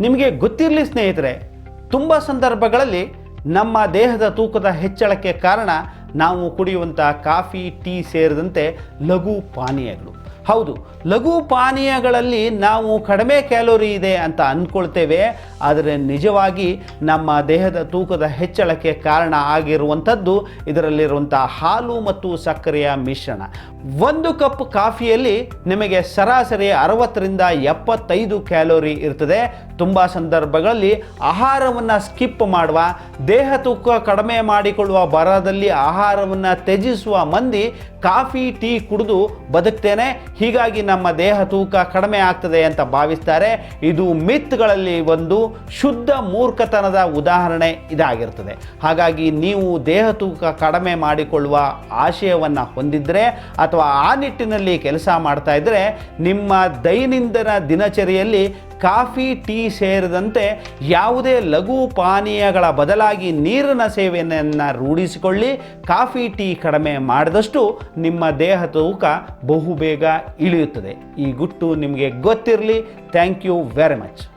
ನಿಮಗೆ ಗೊತ್ತಿರಲಿ ಸ್ನೇಹಿತರೆ, ತುಂಬ ಸಂದರ್ಭಗಳಲ್ಲಿ ನಮ್ಮ ದೇಹದ ತೂಕದ ಹೆಚ್ಚಳಕ್ಕೆ ಕಾರಣ ನಾವು ಕುಡಿಯುವಂಥ ಕಾಫಿ, ಟೀ ಸೇರಿದಂತೆ ಲಘು ಪಾನೀಯಗಳು. ಹೌದು, ಲಘು ಪಾನೀಯಗಳಲ್ಲಿ ನಾವು ಕಡಿಮೆ ಕ್ಯಾಲೋರಿ ಇದೆ ಅಂತ ಅಂದ್ಕೊಳ್ತೇವೆ ಆದರೆ ನಿಜವಾಗಿ ನಮ್ಮ ದೇಹದ ತೂಕದ ಹೆಚ್ಚಳಕ್ಕೆ ಕಾರಣ ಆಗಿರುವಂಥದ್ದು ಇದರಲ್ಲಿರುವಂಥ ಹಾಲು ಮತ್ತು ಸಕ್ಕರೆಯ ಮಿಶ್ರಣ. ಒಂದು ಕಪ್ ಕಾಫಿಯಲ್ಲಿ ನಿಮಗೆ ಸರಾಸರಿ ಅರವತ್ತರಿಂದ ಎಪ್ಪತ್ತೈದು ಕ್ಯಾಲೋರಿ ಇರ್ತದೆ. ತುಂಬ ಸಂದರ್ಭಗಳಲ್ಲಿ ಆಹಾರವನ್ನು ಸ್ಕಿಪ್ ಮಾಡುವ, ದೇಹ ತೂಕ ಕಡಿಮೆ ಮಾಡಿಕೊಳ್ಳುವ ಬರದಲ್ಲಿ ಆಹಾರವನ್ನು ತ್ಯಜಿಸುವ ಮಂದಿ ಕಾಫಿ, ಟೀ ಕುಡಿದು ಬದುಕ್ತೇನೆ. ಹೀಗಾಗಿ ನಮ್ಮ ದೇಹ ತೂಕ ಕಡಿಮೆ ಆಗ್ತದೆ ಅಂತ ಭಾವಿಸ್ತಾರೆ. ಇದು ಮಿತ್ಗಳಲ್ಲಿ ಒಂದು ಶುದ್ಧ ಮೂರ್ಖತನದ ಉದಾಹರಣೆ ಇದಾಗಿರ್ತದೆ. ಹಾಗಾಗಿ ನೀವು ದೇಹ ತೂಕ ಕಡಿಮೆ ಮಾಡಿಕೊಳ್ಳುವ ಆಶಯವನ್ನು ಹೊಂದಿದ್ರೆ ಅಥವಾ ಆ ನಿಟ್ಟಿನಲ್ಲಿ ಕೆಲಸ ಮಾಡ್ತಾ ಇದ್ದರೆ ನಿಮ್ಮ ದೈನಂದಿನ ದಿನಚರಿಯಲ್ಲಿ ಕಾಫಿ, ಟೀ ಸೇರಿದಂತೆ ಯಾವುದೇ ಲಘು ಪಾನೀಯಗಳ ಬದಲಾಗಿ ನೀರಿನ ಸೇವೆಯನ್ನು ರೂಢಿಸಿಕೊಳ್ಳಿ. ಕಾಫಿ, ಟೀ ಕಡಿಮೆ ಮಾಡಿದಷ್ಟು ನಿಮ್ಮ ದೇಹ ತೂಕ ಬಹುಬೇಗ ಇಳಿಯುತ್ತದೆ. ಈ ಗುಟ್ಟು ನಿಮಗೆ ಗೊತ್ತಿರಲಿ. Thank you very much.